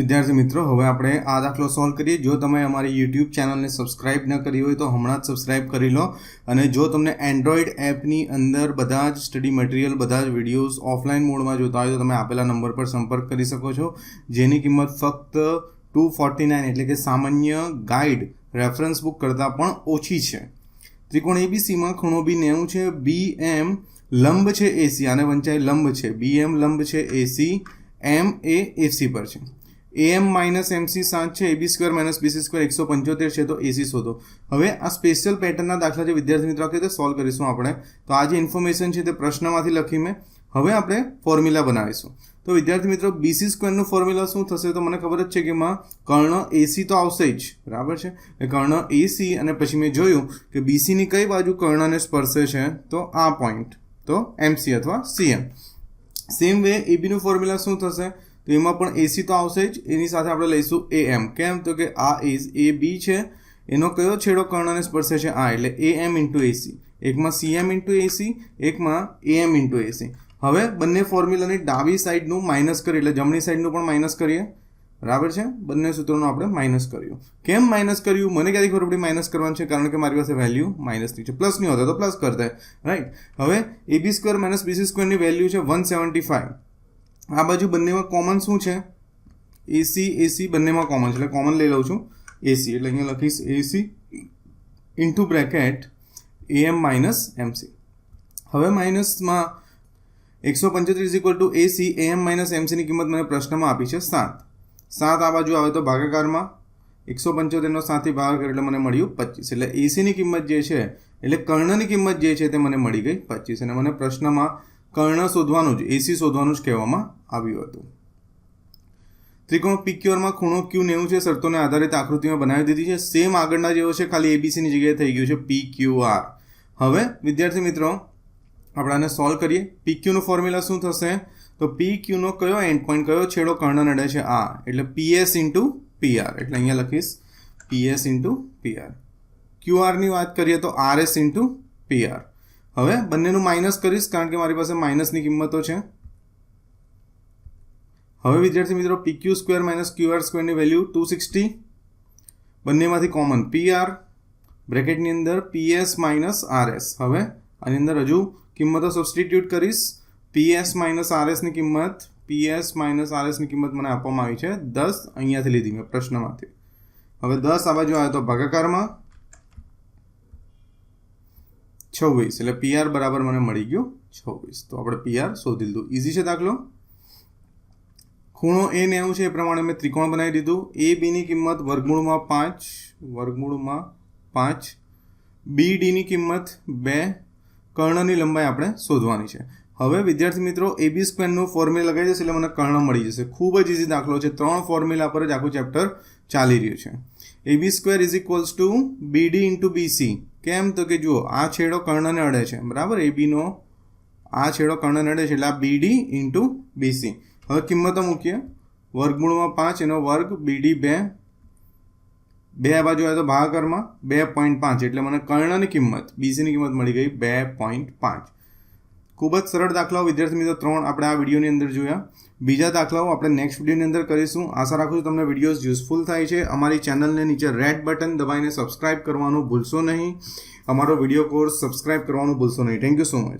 વિદ્યાર્થી મિત્રો, હવે આપણે આ દાખલો સોલ્વ કરીએ. જો તમે અમારી યુટ્યુબ ચેનલને સબસ્ક્રાઇબ ન કરી હોય તો હમણાં જ સબસ્ક્રાઇબ કરી લો. અને જો તમને એન્ડ્રોઈડ એપની અંદર બધા જ સ્ટડી મટીરિયલ બધા જ વિડીયોઝ ઓફલાઈન મોડમાં જોતા હોય તો તમે આપેલા નંબર પર સંપર્ક કરી શકો છો. જેની કિંમત ફક્ત ટુ ફોર્ટી નાઇન એટલે કે સામાન્ય ગાઈડ રેફરન્સ બુક કરતાં પણ ઓછી છે. ત્રિકોણ એબીસીમાં ખૂણો બી નેવું છે બી એમ લંબ છે એસી આને વંચાય લંબ છે. બી એમ લંબ છે એસી એમ એ એસી પર છે. એમ માઇનસ એમસી સાત છે AB square minus BC square એકસો પંચોતેર છે, તો એસી શોધો. હવે આ સ્પેશિયલ પેટર્નના દાખલા જે વિદ્યાર્થી મિત્રો કેવી તે સોલ્વ કરીશું આપણે. તો આ જે ઇન્ફોર્મેશન છે તે પ્રશ્નમાંથી લખી મેં. હવે આપણે ફોર્મ્યુલા બનાવીશું. તો વિદ્યાર્થી મિત્રો બીસી સ્ક્વેરનું ફોર્મ્યુલા શું થશે તો મને ખબર જ છે કે એમાં કર્ણ એસી તો આવશે જ. બરાબર છે? કર્ણ એસી અને પછી મેં જોયું કે બીસીની કઈ બાજુ કર્ણને સ્પર્શે છે, તો આ પોઈન્ટ તો એમસી અથવા સીએમ સેમ વે એબીનું ફોર્મ્યુલા શું થશે? તો એમાં પણ એસી તો આવશે જ. એની સાથે આપણે લઈશું એ એમ કેમ? તો કે આ એ બી છે. એનો કયો છેડો કર્ણને સ્પર્શે છે? આ, એટલે એ એમ ઇન્ટુ એસી એકમાં સીએમ ઇન્ટુ એસી એકમાં એ એમ ઇન્ટુ એસી હવે બંને ફોર્મ્યુલાની ડાબી સાઈડનું માઇનસ કરીએ, એટલે જમણી સાઈડનું પણ માઇનસ કરીએ. બરાબર છે? બંને સૂત્રોનું આપણે માઇનસ કર્યું. કેમ માઇનસ કર્યું? મને ક્યાંથી ખબર પડી માઇનસ કરવાનું છે? કારણ કે મારી પાસે વેલ્યુ માઇનસની છે. પ્લસની હોતા તો પ્લસ કરતા. રાઈટ હવે એબી સ્ક્વેર માઇનસ બીસી સ્ક્વેરની વેલ્યુ છે વન સેવન્ટી ફાઈવ આ બાજુ બંનેમાં કોમન શું છે? એસી એસી બંનેમાં કોમન છે. એટલે કોમન લઈ લઉં છું. એસી એટલે અહીંયા લખીશ AC into bracket AM minus MC હવે માઇનસમાં એકસો પંચોતેર equal to AC AM minus એમસીની કિંમત મને પ્રશ્નમાં આપી છે. સાત. સાત આ બાજુ આવે તો ભાગાકારમાં એકસો પંચોતેરનો સાતથી ભાગાકાર એટલે મને મળ્યું પચીસ. એટલે એસીની કિંમત જે છે, એટલે કર્ણની કિંમત જે છે તે મને મળી ગઈ પચીસ. અને મને પ્રશ્નમાં કર્ણ શોધવાનું જ એસી શોધવાનું જ કહેવામાં આવ્યું હતું. ત્રિકોણ પિક્યોરમાં ખૂણો ક્યુ નેવું છે, શરતોને આધારિત આકૃતિમાં બનાવી દીધી છે. સેમ આગળના જેવો છે, ખાલી એબીસીની જગ્યાએ થઈ ગયું છે પી ક્યુ આર હવે, વિદ્યાર્થી મિત્રો, આપણે સોલ્વ કરીએ. પી ક્યુનું ફોર્મ્યુલા શું થશે? તો પી ક્યુનો કયો એન્ડ પોઈન્ટ કયો છેડો કર્ણ નડે છે? આ. એટલે પીએસ ઇન્ટુ પીઆર એટલે અહીંયા લખીશ પીએસ ઇન્ટુ પીઆર ક્યુઆરની વાત કરીએ તો આરએસ ઇન્ટુ પીઆર હવે બંનેનું માઇનસ કરીશ કારણ કે મારી પાસે માઇનસની કિંમતો છે. હવે વિદ્યાર્થી મિત્રો P Q square minus Q R સ્ક્વેરની value two sixty બંનેમાંથી કોમન પી આર બ્રેકેટની અંદર પીએસ માઇનસ આરએસ હવે આની અંદર હજુ કિંમતો સબસ્ટિટ્યૂટ કરીશ. પીએસ માઇનસ આરએસની કિંમત પીએસ માઇનસ આરએસની કિંમત મને આપવામાં આવી છે દસ અહીંયાથી લીધી મેં પ્રશ્નમાંથી. હવે દસ આ બાજુ આવ્યો તો ભાગાકારમાં. છવ્વીસ, એટલે પીઆર બરાબર મને મળી ગયું છવ્વીસ. તો આપણે પીઆર શોધી લીધું. ઇઝી છે દાખલો? ખૂણો એ નેવું છે, એ પ્રમાણે મેં ત્રિકોણ બનાવી દીધું. એ બીની કિંમત વર્ગમૂળમાં પાંચ વર્ગમૂળમાં પાંચ. બી ડીની કિંમત બે. કર્ણની લંબાઈ આપણે શોધવાની છે. હવે વિદ્યાર્થી મિત્રો એબી સ્ક્વેરનું ફોર્મ્યુલા લગાવી જશે એટલે મને કર્ણ મળી જશે. ખૂબ જ ઇઝી દાખલો છે. ત્રણ ફોર્મ્યુલા પર જ આખું ચેપ્ટર ચાલી રહ્યું છે. AB square is equals to BD into BC કેમ તો કે જુઓ, આ છેડો કર્ણને અડે છે, બરાબર? એ બીનો આ છેડો કર્ણને અડે છે, એટલે આ બીડી ઇન્ટુ બીસી હવે કિંમતો મૂકીએ. વર્ગમૂળમાં પાંચ, એનો વર્ગ બીડી બે. બે બાજુ આવે તો ભાગાકારમાં બે પોઈન્ટ પાંચ, એટલે મને કર્ણની કિંમત બીસીની કિંમત મળી ગઈ બે પોઈન્ટ પાંચ. ખૂબ જ સરળ દાખલાઓ, વિદ્યાર્થી મિત્રો, ત્રણ આપણે આ વિડીયોની અંદર જોયા. બીજા દાખલાઓ આપણે નેક્સ્ટ વિડીયોની અંદર કરીશું. આશા રાખું છું તમને વિડીયોઝ યુઝફુલ થાય છે. અમારી ચેનલને નીચે રેડ બટન દબાવીને સબસ્ક્રાઇબ કરવાનું ભૂલશો નહીં. અમારો વીડિયો કોર્સ સબસ્ક્રાઇબ કરવાનું ભૂલશો નહીં. Thank you so much